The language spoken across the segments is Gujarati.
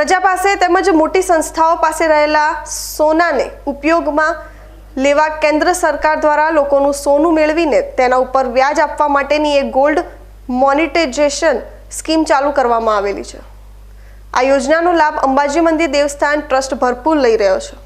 પ્રજા પાસે તેમજ મોટી સંસ્થાઓ પાસે રહેલા સોનાને ઉપયોગમાં લેવા કેન્દ્ર સરકાર દ્વારા લોકોનું સોનું મેળવીને તેના ઉપર વ્યાજ આપવા માટેની એક ગોલ્ડ મોનિટાઇઝેશન સ્કીમ ચાલુ કરવામાં આવેલી છે. આ યોજનાનો લાભ અંબાજી મંદિર દેવસ્થાન ટ્રસ્ટ ભરપૂર લઈ રહ્યો છે.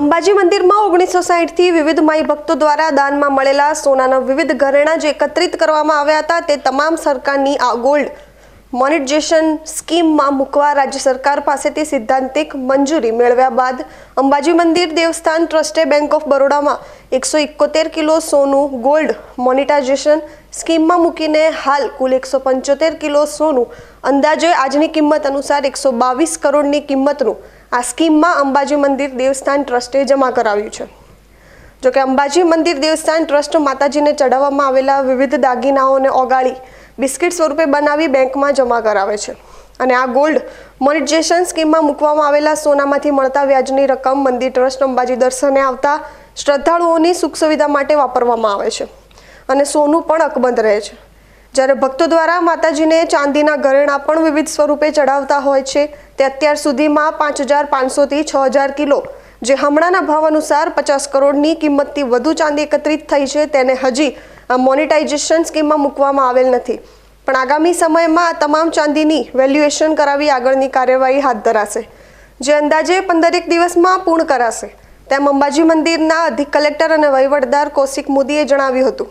અંબાજી મંદિરમાં ઓગણીસો સાહીઠથી વિવિધ માઈ ભક્તો દ્વારા દાનમાં મળેલા સોનાના વિવિધ ઘરેણાં જે એકત્રિત કરવામાં આવ્યા હતા તે તમામ સરકારની આ ગોલ્ડ મોનિટાઇઝેશન સ્કીમમાં મૂકવા રાજ્ય સરકાર પાસેથી સિદ્ધાંતિક મંજૂરી મેળવ્યા બાદ અંબાજી મંદિર દેવસ્થાન ટ્રસ્ટે બેંક ઓફ બરોડામાં એકસો એકોતેર કિલો સોનું ગોલ્ડ મોનિટાઇઝેશન સ્કીમમાં મૂકીને હાલ કુલ એકસો પંચોતેર કિલો સોનું અંદાજે આજની કિંમત અનુસાર એકસો બાવીસ કરોડની કિંમતનું આ સ્કીમમાં અંબાજી મંદિર દેવસ્થાન ટ્રસ્ટે જમા કરાવ્યું છે. જોકે અંબાજી મંદિર દેવસ્થાન ટ્રસ્ટ માતાજીને ચડાવવામાં આવેલા વિવિધ દાગીનાઓને ઓગાળી બિસ્કિટ સ્વરૂપે બનાવી બેંકમાં જમા કરાવે છે. અને આ ગોલ્ડ મોનિટાઇઝેશન સ્કીમમાં મૂકવામાં આવેલા સોનામાંથી મળતા વ્યાજની રકમ મંદિર ટ્રસ્ટ અંબાજી દર્શને આવતા શ્રદ્ધાળુઓની સુખ સુવિધા માટે વાપરવામાં આવે છે. અને સોનું પણ અકબંધ રહે છે. જ્યારે ભક્તો દ્વારા માતાજીને ચાંદીના ઘરેણાં પણ વિવિધ સ્વરૂપે ચડાવતા હોય છે, તે અત્યાર સુધીમાં પાંચ હજાર પાંચસોથી છ હજાર કિલો, જે હમણાંના ભાવ અનુસાર પચાસ કરોડની કિંમતથી વધુ ચાંદી એકત્રિત થઈ છે, તેને હજી મોનિટાઇઝેશન સ્કીમમાં મૂકવામાં આવેલ નથી. પણ આગામી સમયમાં તમામ ચાંદીની વેલ્યુએશન કરાવી આગળની કાર્યવાહી હાથ ધરાશે, જે અંદાજે પંદરેક દિવસમાં પૂર્ણ કરાશે. તેમ અંબાજી મંદિરના અધિક કલેક્ટર અને વહીવટદાર કૌશિક મોદીએ જણાવ્યું હતું.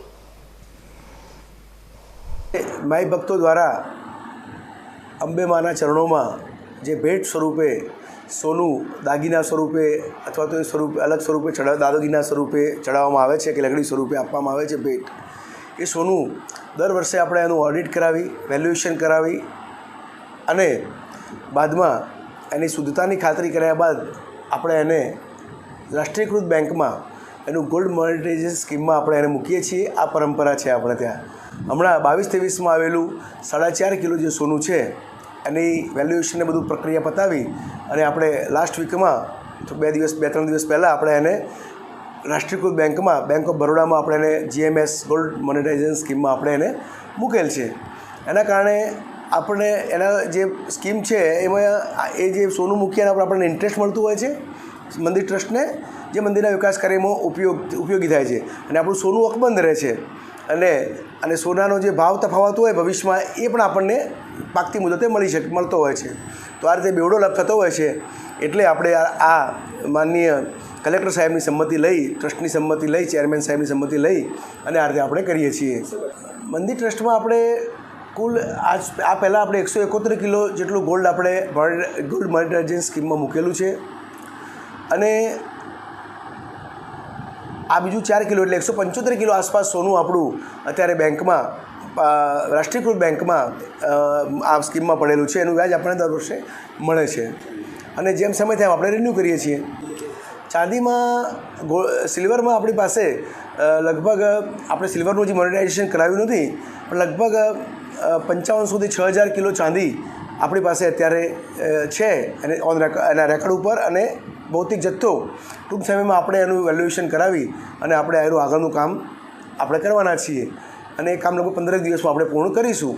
માઈ ભક્તો દ્વારા અંબે માના ચરણોમાં જે ભેટ સ્વરૂપે સોનું દાગીના સ્વરૂપે અથવા તો એ સ્વરૂપે અલગ સ્વરૂપે ચડા દાદગીના સ્વરૂપે ચડાવવામાં આવે છે કે લગડી સ્વરૂપે આપવામાં આવે છે ભેટ એ સોનું દર વર્ષે આપણે એનું ઓડિટ કરાવી વેલ્યુએશન કરાવી અને બાદમાં એની શુદ્ધતાની ખાતરી કર્યા બાદ આપણે એને રાષ્ટ્રીયકૃત બેંકમાં એનું ગોલ્ડ મોનિટાઇઝેશન સ્કીમમાં આપણે એને મૂકીએ છીએ. આ પરંપરા છે આપણે ત્યાં. હમણાં બાવીસ ત્રેવીસમાં આવેલું સાડા ચાર કિલો જે સોનું છે, એની વેલ્યુએશનને બધું પ્રક્રિયા પતાવી અને આપણે લાસ્ટ વીકમાં બે દિવસ, બે ત્રણ દિવસ પહેલાં આપણે એને રાષ્ટ્રીયકૃત બેંકમાં, બેંક ઓફ બરોડામાં આપણે એને જીએમએસ ગોલ્ડ મોનિટાઇઝેશન સ્કીમમાં આપણે એને મૂકેલ છે. એના કારણે આપણે એના જે સ્કીમ છે, એમાં એ જે સોનું મૂકીએ એના પર આપણને ઇન્ટરેસ્ટ મળતું હોય છે, મંદિર ટ્રસ્ટને, જે મંદિરના વિકાસ કાર્યમાં ઉપયોગ, ઉપયોગી થાય છે. અને આપણું સોનું અકબંધ રહે છે. અને અને સોનાનો જે ભાવ તફાવત હોય ભવિષ્યમાં એ પણ આપણને પાકતી મુદતે મળી શકે, મળતો હોય છે. તો આ રીતે બેવડો લાભ થતો હોય છે, એટલે આપણે આ માનનીય કલેક્ટર સાહેબની સંમતિ લઈ, ટ્રસ્ટની સંમતિ લઈ, ચેરમેન સાહેબની સંમતિ લઈ અને આ રીતે આપણે કરીએ છીએ. મંદિર ટ્રસ્ટમાં આપણે કુલ આજ, આ પહેલાં આપણે એકસો એકોતેર કિલો જેટલું ગોલ્ડ આપણે ગોલ્ડ મોનિટાઇઝેશન સ્કીમમાં મૂકેલું છે. અને આ બીજું ચાર કિલો એટલે એકસો પંચોતેર કિલો આસપાસ સોનું આપણું અત્યારે બેંકમાં રાષ્ટ્રીયકૃત બેંકમાં આ સ્કીમમાં પડેલું છે, એનું વ્યાજ આપણને દર વર્ષે મળે છે. અને જેમ સમય થાય આપણે રિન્યૂ કરીએ છીએ. ચાંદીમાં ગો સિલ્વરમાં આપણી પાસે લગભગ, આપણે સિલ્વરનું જે મોનિટાઇઝેશન કરાવ્યું નથી, પણ લગભગ પંચાવન સુધી છ હજાર કિલો ચાંદી આપણી પાસે અત્યારે છે. અને ઓન રેકોર્ડ એના રેકોર્ડ ઉપર અને ભૌતિક જથ્થો ટૂંક સમયમાં આપણે એનું વેલ્યુએશન કરાવી અને આપણે એનું આગળનું કામ આપણે કરવાના છીએ. અને એ કામ લગભગ પંદરેક દિવસમાં આપણે પૂર્ણ કરીશું.